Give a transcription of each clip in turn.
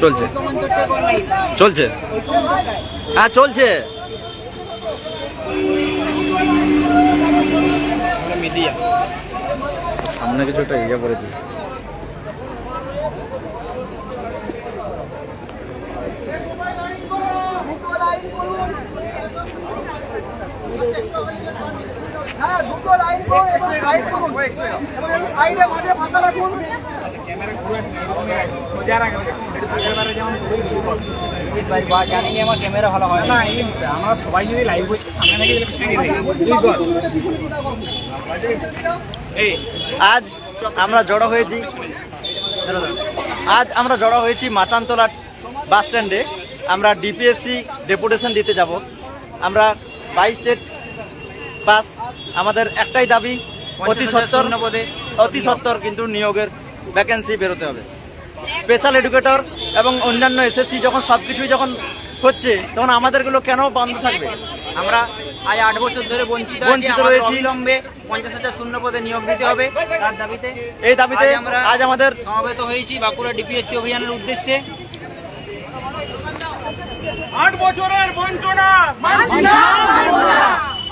চলছে। চলছে? হ্যাঁ চলছে। সামনে কিছু একটা ইয়ে করে দিই। হ্যাঁ হয় সবাই করছি সামনে আজ আমরা জড়ো হয়েছি, আজ আমরা জড়ো হয়েছি মাচানতলা বাস স্ট্যান্ডে আমরা ডিপিএসসি ডেপুটেশন দিতে যাব। আমরা বাইশ স্টেট পাস আমাদের একটাই দাবি অতি সত্তর অতি সত্তর কিন্তু নিয়োগের ভ্যাকেন্সি বেরোতে হবে। স্পেশাল এডুকেটর এবং অন্যান্য এসএসসি যখন সব কিছুই যখন হচ্ছে তখন আমাদেরগুলো কেন বন্ধ থাকবে? আমরা আজ আট বছর ধরে বঞ্চিত বঞ্চিত রয়েছি। অবিলম্বে পঞ্চাশ হাজার শূন্য পদে নিয়োগ দিতে হবে। তার দাবিতে এই দাবিতে আজ আমরা আজ আমাদের সমবেত হয়েছি বাঁকুড়া ডিপিএসসি অভিযানের উদ্দেশ্যে। আট বছরের বঞ্চনা মানছি না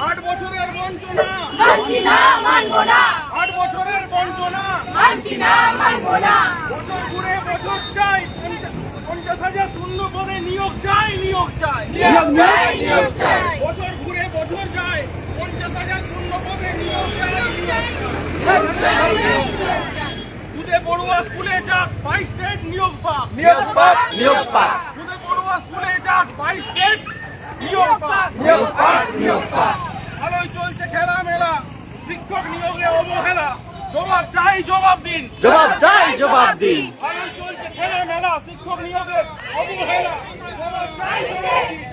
আট বছরের বঞ্চনা মানছি না মানবো না আট বছরের বঞ্চনা মানছি না মানবো না বছর ঘুরে বছর চাই পঞ্চাশ- পঞ্চাশ হাজার শূন্য পদে নিয়োগ চাই নিয়োগ চাই। নিয়োগ চাই নিয়োগ চাই। বছর ঘুরে বছর যায় পঞ্চাশ হাজার শূন্য পদে নিয়োগ চাই। দুধে পড়ুয়া স্কুলে যাক বাইশ স্টেট নিয়োগ পাক। নিয়োগ পাক নিয়োগ পাক। দুধে পড়ুয়া স্কুলে যাক বাইশ স্টেট নিয়োগ পাক নিয়োগ পাক নিয়োগ পাক। ভালোই চলছে খেলা মেলা। শিক্ষক নিয়োগে অবহেলা। জবাব চাই জবাব দিন। জবাব চাই জবাব দিন। ভালোই চলছে খেলা মেলা। শিক্ষক নিয়োগে অবহেলা। Vai ter!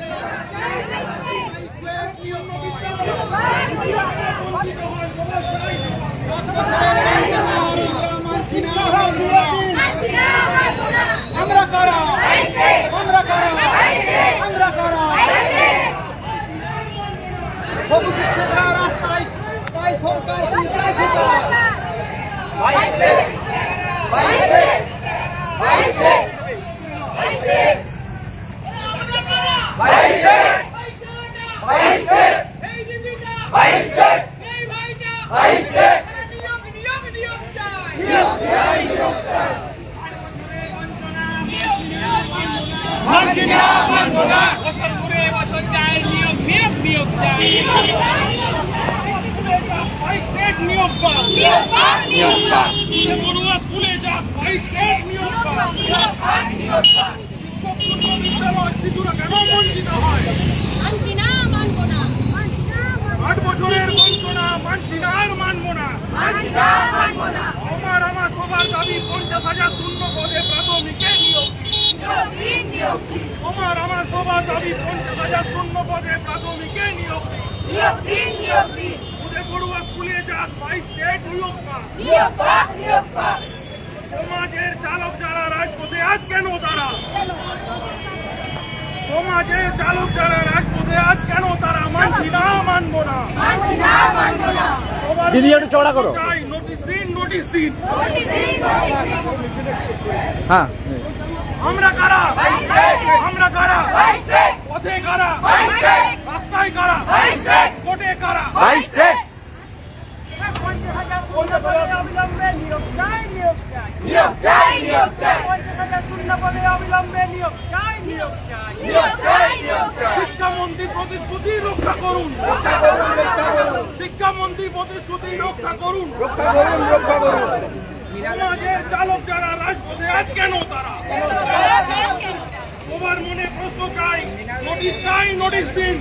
শিশুরা কেন বঞ্চিত হয় না। আট বছরের বঞ্চনা মানছি না আর মানবো না। মানবো না আমার আমার সবার দাবি পঞ্চাশ হাজার শূন্য পদে প্রাথমিকে নিয়োগ। সবার দাবি পঞ্চাশ হাজার শূন্য পদে প্রাথমিকে নিয়োগ নিয়োগ দিন নিয়োগ দিন। দুধে পড়ুয়া স্কুলে যাক বাইশ স্টেট নিয়োগ পাক। নিয়োগ পাক নিয়োগ পাক। সমাজের চালক যারা রাজপথে আজ কেন তারা? সমাজের চালক যারা রাজপথে আজ কেন তারা? মানছি না মানবো না। মানছি না মানবো না। দিদি একটু চড়া করো। নোটিশ দিন নোটিশ দিন। নোটিশ দিন নোটিশ দিন। হ্যাঁ। আমরা কারা? আমরা কারা? পথে কারা? রাস্তায় কারা? কোটে কারা? শিক্ষামন্ত্রী প্রতিশ্রুতি রক্ষা করুন। শিক্ষামন্ত্রী প্রতিশ্রুতি রক্ষা করুন। রক্ষা করুন রক্ষা করুন। সমাজের চালক যারা আজ কেন তারা? মনে প্রশ্ন চাই নোটিশ চাই নোটিশ দিন।